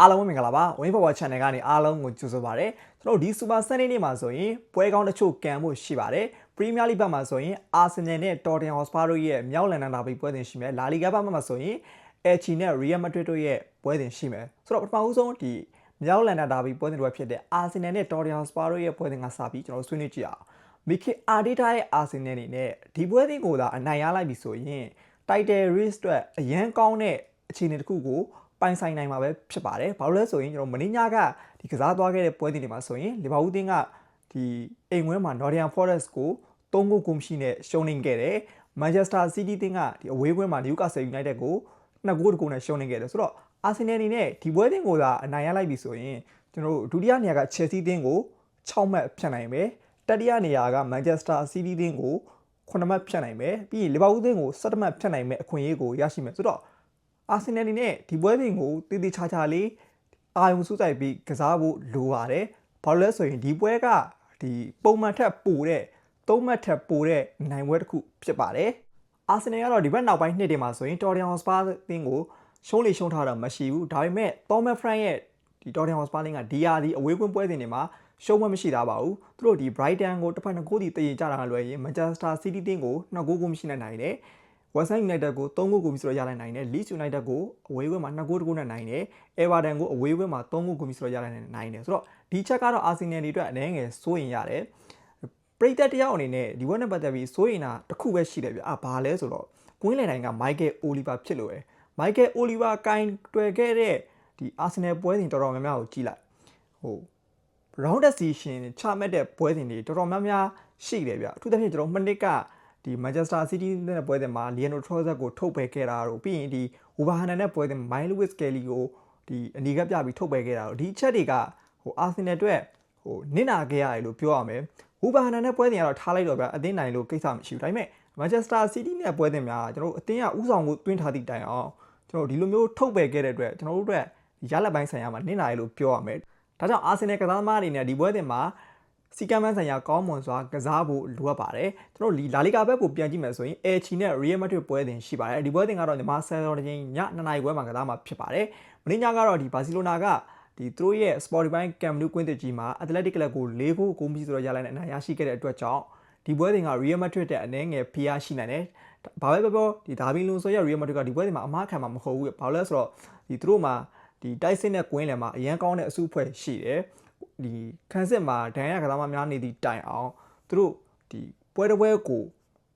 အားလုံးပဲမင်္ဂလာပါ Win Power Channel ကနေအားလုံးကိုကြိုဆိုပါရစေကျွန်တော်တို့ဒီ Super Sunday နေ့မှာဆိုရင်ပွဲကောင်းတစ်ချို့ကန်ဖို့ရှိပါတယ် Premier League ဘက်မှာဆိုရင် Arsenal နဲ့ Tottenham Hotspur တို့ရဲ့မြောက်လန်ဒန်ဒါဘီပွဲစဉ်ရှိမယ် La Liga ဘက်မှာဆိုရင် Elche နဲ့ Real Madrid တို့ရဲ့ပွဲစဉ်ရှိမယ်ဆိုတော့ပထမဦးဆုံးဒီမြောက်လန်ဒန်ဒါဘီပွဲစဉ်တွေဖြစ်တဲ့ Arsenal နဲ့ Tottenham Hotspur တို့ရဲ့ပွဲစဉ်ကစပြီးကျွန်တော်တို့ဆွေးနွေးကြည့်အောင်မီကီအာဒီတာရဲ့ Arsenal အနေနဲ့ဒီပွဲစဉ်ကိုသာအနိုင်ရလိုက်ပြီဆိုရင် Title Race အတွက်အရန်ကောင်းတဲ့အခြေအနေတစ်ခုကို ပိုင်ဆိုင်နိုင်မှာပဲဖြစ်ပါတယ်။ဘာလို့လဲဆိုရင်ကျွန်တော်မင်းညကဒီကစားသွားခဲ့တဲ့ပွဲတင်တွေမှာဆိုရင်လီဗာပူးတင်းကဒီအိမ်ဝင်းမှာ Nottingham Forest ကို3ဂိုးကိုမရှိနဲ့ရှုံးနေခဲ့တယ်။ Manchester City တင်းကဒီအဝေးပွဲမှာ Newcastle United ကို2ဂိုးတကူနဲ့ရှုံးနေခဲ့တယ်ဆိုတော့ Arsenal အနေနဲ့ဒီပွဲတင်ကိုသာအနိုင်ရလိုက်ပြီဆိုရင်ကျွန်တော်တို့ဒုတိယနေရာက Chelsea တင်းကို6မှတ်ဖြတ်နိုင်မယ်။တတိယနေရာက Manchester City တင်းကို9မှတ်ဖြတ်နိုင်မယ်။ပြီးရင်လီဗာပူးတင်းကို7မှတ်ဖြတ်နိုင်မယ်အခွင့်အရေးကိုရရှိမယ်ဆိုတော့ အာဆင်နယ်အနေနဲ့ဒီပွဲစဉ်ကိုတည်တည်ချာချာလေးအာရုံစူးစိုက်ပြီးကစားဖို့လိုပါတယ်။ဘာလို့လဲဆိုရင်ဒီပွဲကဒီပုံမှန်ထက်ပိုတဲ့သုံးမှတ်ထက်ပိုတဲ့နိုင်ပွဲတစ်ခုဖြစ်ပါတယ်။အာဆင်နယ်ကတော့ဒီဘက်နောက်ပိုင်းနှစ်တွေမှာဆိုရင် Tottenham Hotspur အသင်းကိုရှုံးလေရှုံးထားတာမရှိဘူး။ဒါပေမဲ့ Thomas Frank ရဲ့ဒီ Tottenham Hotspur ကဒီယာဒီအဝေးကွင်းပွဲစဉ်တွေမှာရှုံးမမရှိတာပါဘူး။သူတို့ဒီ Brighton ကိုတစ်ဖက်နှစ်ဂိုးစီတည်ကြတာလွယ်ရင် Manchester City တင်းကိုနှစ်ဂိုးကိုမရှိနိုင်နိုင်တယ်။ West Ham United ကို3ဂိုးကိုပြီးဆိုတော့ရနိုင်နိုင်တယ် Leeds United ကိုအဝေးဝဲမှာ2ဂိုးတဂိုးနဲ့နိုင်တယ် Everton ကိုအဝေးဝဲမှာ3ဂိုးကိုပြီးဆိုတော့ရနိုင်နိုင်တယ်ဆိုတော့ဒီချက်ကတော့ Arsenal တွေအတွက်အနေငယ်စိုးရင်ရတယ်ပရိသတ်တယောက်အနေနဲ့ဒီဝက်နဲ့ပတ်သက်ပြီးစိုးရင်တာတစ်ခုပဲရှိတယ်ဗျအာဘာလဲဆိုတော့ကွင်းလယ်တိုင်းက Michael Oliver ဖြစ်လို့ရယ် Michael Oliver ကင်တွယ်ခဲ့တဲ့ဒီ Arsenal ပွဲစဉ်တော်တော်များများကိုကြည့်လိုက်ဟို round decision ချမှတ်တဲ့ပွဲစဉ်တွေတော်တော်များများရှိတယ်ဗျအထူးသဖြင့်ကျွန်တော်မနစ်က ဒီ Manchester City နဲ့ပွဲစဉ်မှာ Leandro Trossard ကိုထုတ်ပယ်ခဲ့တာတို့ပြီးရင်ဒီ Wolverhampton နဲ့ပွဲစဉ် Mike Lewis Kelly ကိုဒီအနီကပြပြီးထုတ်ပယ်ခဲ့တာတို့ဒီအချက်တွေကဟို Arsenal အတွက်ဟိုနစ်နာခဲ့ရတယ်လို့ပြောရမယ် Wolverhampton နဲ့ပွဲစဉ်ကတော့ထားလိုက်တော့ဗျအသင်းနိုင်လို့ကိစ္စမရှိဘူးဒါပေမဲ့ Manchester City နဲ့ပွဲစဉ်များကျွန်တော်တို့အသင်းကဥဆောင်ကိုတွင်းထားသည့်တိုင်အောင်ကျွန်တော်ဒီလိုမျိုးထုတ်ပယ်ခဲ့တဲ့အတွက်ကျွန်တော်တို့အတွက်ရလက်ပိုင်းဆိုင်ရာမှာနစ်နာရလို့ပြောရမယ်ဒါကြောင့်အာဆင်နယ်ကစားသမားတွေနဲ့ဒီပွဲတင်မှာ စီကမ်းမန်းဆိုင်ရာကောင်းမွန်စွာကစားဖို့လိုအပ်ပါတယ်ကျွန်တော်လာလီဂါဘက်ကိုပြန်ကြည့်မယ်ဆိုရင်အယ်ချီနဲ့ရီယယ်မက်ဒရစ်ပွဲတင်ရှိပါတယ်ဒီပွဲတင်ကတော့ညီမဆယ်တော်ချင်းည2နာရီပွဲမှာကစားမှာဖြစ်ပါတယ်မင်းညကတော့ဒီဘာစီလိုနာကဒီသူတို့ရဲ့ Spotify Camp Nou ကွင်းတစ်ကြီးမှာ Athletic Club ကို၄ဂိုးကိုပြီးဆိုတော့ရလိုက်တဲ့အနိုင်ရရှိခဲ့တဲ့အတွက်ကြောင့်ဒီပွဲတင်က Real Madrid တဲ့အနေငယ်ဖိအားရှိနိုင်တယ်။ဘာပဲပြောပြောဒီဒါဘီလွန်ဆိုရ Real Madrid ကဒီပွဲတင်မှာအမှားခံမှာမဟုတ်ဘူး။ဘာလို့လဲဆိုတော့ဒီသူတို့မှာဒီတိုက်စစ်နဲ့ကွင်းလယ်မှာအရန်ကောင်းတဲ့အစုအဖွဲ့ရှိတယ် ဒီခန်းစစ်မှာဒဏ်ရာကစားမများနေသည့်တိုင်အောင်သူတို့ဒီပွဲတစ်ပွဲကို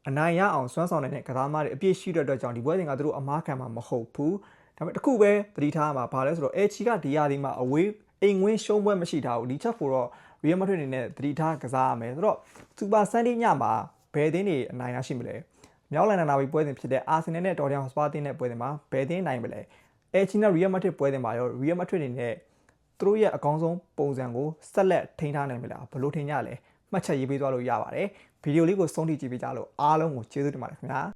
အနိုင်ရအောင်စွမ်းဆောင်နိုင်တဲ့ကစားမတွေအပြည့်ရှိတဲ့အတွက်ကြောင့်ဒီပွဲစဉ်ကသူတို့အမားခံမှာမဟုတ်ဘူးဒါပေမဲ့တခုပဲသတိထားမှာဘာလဲဆိုတော့အဲချီကဒီယာဒီမှာအဝေးအိမ်ဝင်းရှုံးပွဲမရှိတာဘူးဒီချက်ကိုတော့ Real Madrid အနေနဲ့သတိထားကစားရမယ်ဆိုတော့ Super Sunday ညမှာဘယ်အသင်းတွေအနိုင်ရရှိမလဲမြောက်လန်ဒန်နာဘီပွဲစဉ်ဖြစ်တဲ့ Arsenal နဲ့ Tottenham Hotspur အသင်းနဲ့ပွဲစဉ်မှာဘယ်အသင်းနိုင်မလဲအဲချီနဲ့ Real Madrid ပွဲစဉ်မှာရော Real Madrid အနေနဲ့ သူတို့ရဲ့အကောင်းဆုံးပုံစံကိုဆက်လက်ထိန်းထားနိုင်မလားဘယ်လိုထိန်းကြလဲမှတ်ချက်ရေးပေးသွားလို့ရပါတယ်ဗီဒီယိုလေးကိုဆုံးထိကြည့်ပေးကြလို့အားလုံးကိုကျေးဇူးတင်ပါတယ်ခင်ဗျာ